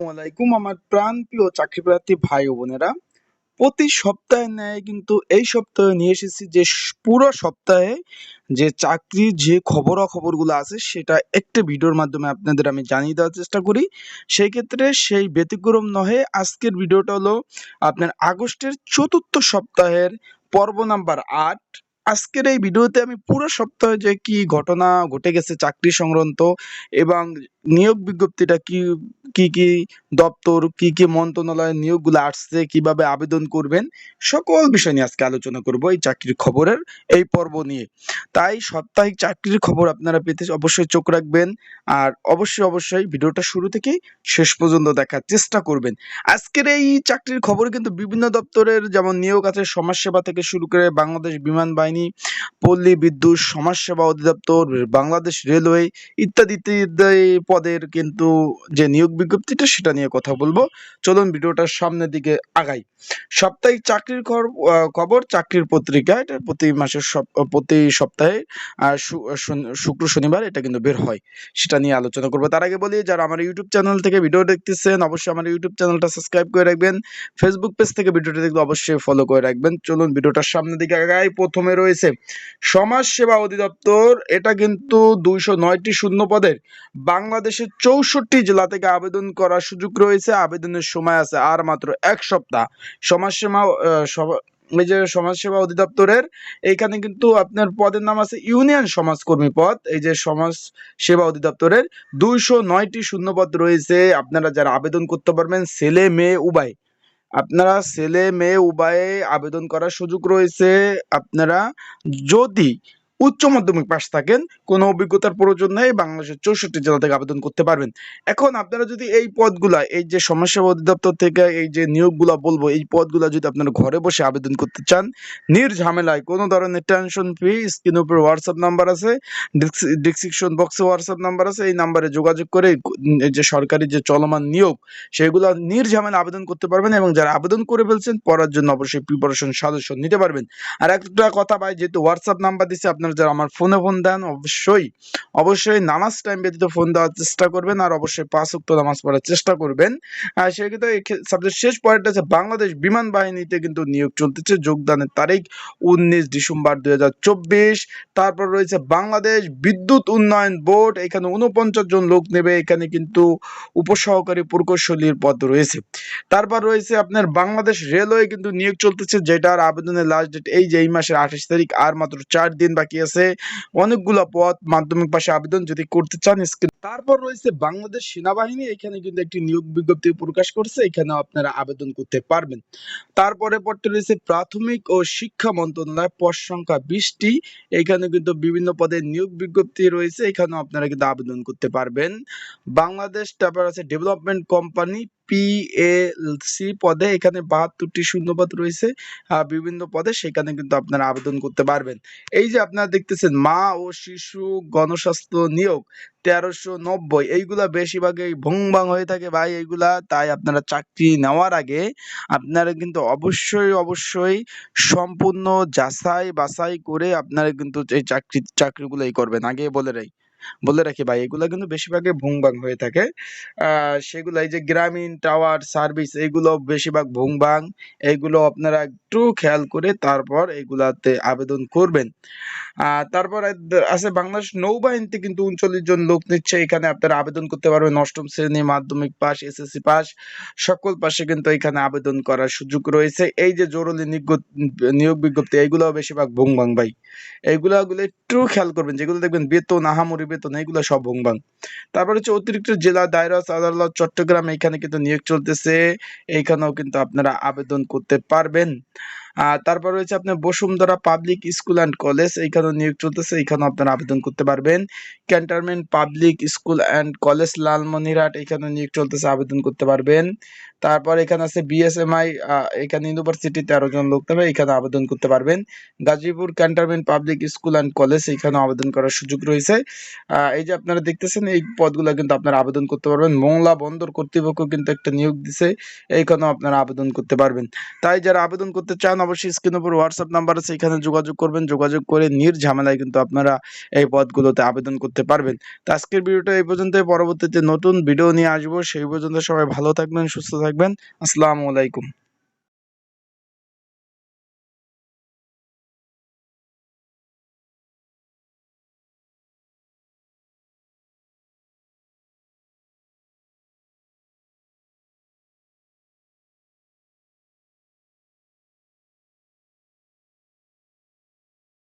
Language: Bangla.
আলাইকুম আমার প্রাণপ্রিয় চাকরি প্রার্থী ভাই ও বোনেরা, প্রতি সপ্তাহে ন্যায় কিন্তু এই সপ্তাহে নিয়ে এসেছি যে পুরো সপ্তাহে যে চাকরির যে খবরাখবরগুলো আছে সেটা একটা ভিডিওর মাধ্যমে আপনাদের আমি জানিয়ে দেওয়ার চেষ্টা করি। সেই ক্ষেত্রে সেই ব্যতিক্রম নহে, আজকের ভিডিওটা হলো আপনার আগস্টের চতুর্থ সপ্তাহের পর্ব নাম্বার আট। আজকের এই ভিডিওতে আমি পুরো সপ্তাহে যে কি ঘটনা ঘটে গেছে চাকরি সংক্রান্ত এবং নিয়োগ বিজ্ঞপ্তিটা কি কি কি দপ্তর, কি কি মন্ত্রণালয়ের নিয়োগগুলো আসছে, কীভাবে আবেদন করবেন, সকল বিষয় নিয়ে আজকে আলোচনা করব এই চাকরির খবরের এই পর্ব নিয়ে। তাই সাপ্তাহিক চাকরির খবর আপনারা পেতে অবশ্যই চোখ রাখবেন আর অবশ্যই অবশ্যই ভিডিওটা শুরু থেকেই শেষ পর্যন্ত দেখার চেষ্টা করবেন। আজকের এই চাকরির খবর কিন্তু বিভিন্ন দপ্তরের যেমন নিয়োগ আছে, সমাজসেবা থেকে শুরু করে বাংলাদেশ বিমান বাহিনী, পল্লী বিদ্যুৎ, সমাজসেবা অধিদপ্তর, বাংলাদেশ রেলওয়ে ইত্যাদি ইত্যাদি পদের কিন্তু যে নিয়োগ বিজ্ঞপ্তিটা সেটা নিয়ে কথা বলব। চলুন ভিডিওটার সামনের দিকে আগাই। সাপ্তাহিক চাকরির খবর, চাকরির পত্রিকা, এটা প্রতি মাসের প্রতি সপ্তাহে শুক্র, শনিবার এটা কিন্তু বের হয়। সেটা নিয়ে আলোচনা করব। তার আগে বলি যারা আমার ইউটিউব চ্যানেল থেকে ভিডিও দেখতেছেন, অবশ্যই আমার ইউটিউব চ্যানেলটা সাবস্ক্রাইব করে রাখবেন। ফেসবুক পেজ থেকে ভিডিওটা দেখলে অবশ্যই ফলো করে রাখবেন। চলুন ভিডিওটার সামনের দিকে আগাই। প্রথমে রয়েছে সমাজ সেবা অধিদপ্তর, এটা কিন্তু দুইশো নয়টি শূন্য পদের বাংলাদেশের চৌষট্টি জেলা থেকে আবেদন করার সুযোগ রয়েছে। আবেদনের সময় আছে আর মাত্র এক সপ্তাহ। সমাজসেবা এই যে সমাজসেবা অধিদপ্তরের। এইখানে কিন্তু আপনার পদের নাম আছে ইউনিয়ন সমাজকর্মী পদ। এই যে সমাজ সেবা অধিদপ্তরের দুইশো নয়টি শূন্যপদ রয়েছে। আপনারা যারা আবেদন করতে পারবেন, ছেলে, মেয়ে, উভয়। আপনারা ছেলে, মেয়ে, উভয়ে আবেদন করার সুযোগ রয়েছে। আপনারা যদি উচ্চ মাধ্যমিক পাশ থাকেন, কোনো অভিজ্ঞতার প্রয়োজন নেই, বাংলাদেশের চৌষট্টি জেলা থেকে আবেদন করতে পারবেন। এখন আপনারা যদি এই পদগুলা, এই যে সমাজসেবা অধিদপ্তর থেকে এই যে নিয়োগগুলা বলব, এই পদগুলা যদি আপনারা ঘরে বসে আবেদন করতে চান নির্ঝামেলায় কোনো ধরনের টেনশন ফ্রি স্ক্রিনের উপর হোয়াটসঅ্যাপ নাম্বার আছে ডিসক্রিপশন বক্সে হোয়াটসঅ্যাপ নাম্বার আছে, এই নাম্বারে যোগাযোগ করে যে সরকারি যে চলমান নিয়োগ, সেগুলো নির্ঝামেলা আবেদন করতে পারবেন এবং যারা আবেদন করে ফেলছেন, পড়ার জন্য অবশ্যই প্রিপারেশন সাজেশন নিতে পারবেন। আর একটা কথা ভাই, যেহেতু হোয়াটসঅ্যাপ নাম্বার দিচ্ছে আপনারা যারা আমার ফোনে ফোন দেন, অবশ্যই অবশ্যই নামাজ টাইম ব্যতীত ফোন দেওয়ার চেষ্টা করবেন আর অবশ্যই পাঁচ উক্ত নামাজ পড়ার চেষ্টা করবেন। সেক্ষেত্রে শেষ পয়েন্টটা আছে বাংলাদেশ বিমান বাহিনীতে কিন্তু নিয়োগ চলতেছে। যোগদানের তারিখ উনিশ ডিসেম্বর দুই তারপর রয়েছে বাংলাদেশ বিদ্যুৎ উন্নয়ন বোর্ড। এখানে উনপঞ্চাশ জন লোক নেবে। এখানে কিন্তু উপসহকারী প্রকৌশলীর পদ রয়েছে। তারপর রয়েছে আপনার বাংলাদেশ রেলওয়ে কিন্তু নিয়োগ চলতেছে, যেটার আবেদনের লাস্ট ডেট এই যে এই মাসের আঠাশ তারিখ, আর মাত্র চার দিন বাকি আছে অনেকগুলো পদ মাধ্যমিক পাশে আবেদন যদি করতে চান তারপর রয়েছে বাংলাদেশ সেনাবাহিনী। এখানে কিন্তু একটি নিয়োগ বিজ্ঞপ্তি প্রকাশ করছে। এখানে আপনারা আবেদন করতে পারবেন। তারপরে পরটি রয়েছে প্রাথমিক ও শিক্ষা মন্ত্রণালয়। পদ সংখ্যা বিশটি। এখানে কিন্তু বিভিন্ন পদের নিয়োগ বিজ্ঞপ্তি রয়েছে। এখানেও আপনারা কিন্তু আবেদন করতে পারবেন। বাংলাদেশ তারপর আছে ডেভেলপমেন্ট কোম্পানি পিএলসি পদে এখানে বাহাত্তরটি শূন্যপদ রয়েছে বিভিন্ন পদে সেখানে কিন্তু আপনারা আবেদন করতে পারবেন। এই যে আপনারা দেখতেছেন মা ও শিশু গণস্বাস্থ্য নিয়োগ তেরোশো নব্বই, এইগুলা বেশিরভাগই ভংবাং হয়ে থাকে ভাই এইগুলা, তাই আপনারা চাকরি নেওয়ার আগে আপনারা কিন্তু অবশ্যই অবশ্যই সম্পূর্ণ যাচাই বাছাই করে আপনারা কিন্তু এই চাকরি চাকরিগুলো এই করবেন আগে বলে রাখি। বলে রাখি ভাই, এগুলা কিন্তু বেশিরভাগই ভুংবাং হয়ে থাকে। সেগুলো এই যে গ্রামীণ টাওয়ার সার্ভিস, এগুলো বেশিরভাগ ভুংবাং এইগুলো আপনারা একটু খেয়াল করে তারপর এগুলাতে আবেদন করবেন। তারপর আছে বাংলাদেশ নৌবাহিনীতে কিন্তু উনচল্লিশ জন লোক নিচ্ছে। এখানে আপনারা আবেদন করতে পারবেন। অষ্টম শ্রেণি মাধ্যমিক পাস এসএসসি পাস সকল পাশে কিন্তু এখানে আবেদন করার সুযোগ রয়েছে। এই যে জরুরি নিয়োগ- বিজ্ঞপ্তি এইগুলো বেশিরভাগ ভুংবাং ভাই। এইগুলা গুলো একটু খেয়াল করবেন। যেগুলো দেখবেন বেতন, আহামরি বেতন এইগুলো সব ভুংবাং তারপর হচ্ছে অতিরিক্ত জেলা দায়রা আদালত চট্টগ্রাম এখানে কিন্তু নিয়োগ চলতেছে। এইখানেও কিন্তু আপনারা আবেদন করতে পারবেন। তারপর রয়েছে আপনার Bashundhara public school and college এইখানেও নিয়োগ চলতেছে, এইখানেও আপনারা আবেদন করতে পারবেন। Cantonment public school and college Lalmonirhat এখানে নিয়োগ চলতেছে, আবেদন করতে পারবেন। তারপর এখানে আছে বিএসএমআই এখানে ইউনিভার্সিটি তেরো জন লোক নেবে এখানে আবেদন করতে পারবেন। Gazipur cantonment public school and college এখানে আবেদন করার সুযোগ রয়েছে। এই যে আপনারা দেখতেছেন, এই পদগুলো কিন্তু আপনারা আবেদন করতে পারবেন। মোংলা বন্দর কর্তৃপক্ষ কিন্তু একটা নিয়োগ দিছে, এইখানেও আপনারা আবেদন করতে পারবেন। তাই যারা আবেদন করতে চান অবশ্যই স্ক্রিন উপর হোয়াটসঅ্যাপ নাম্বার আছে, এখানে যোগাযোগ করবেন, যোগাযোগ করে নির্ঝামেলায় কিন্তু আপনারা এই পদগুলোতে আবেদন করতে পারবেন। তো আজকের ভিডিওটা এই পর্যন্তই, পরবর্তীতে নতুন ভিডিও নিয়ে আসব, সেই পর্যন্ত সবাই ভালো থাকবেন, সুস্থ থাকবেন, আসসালামু আলাইকুম।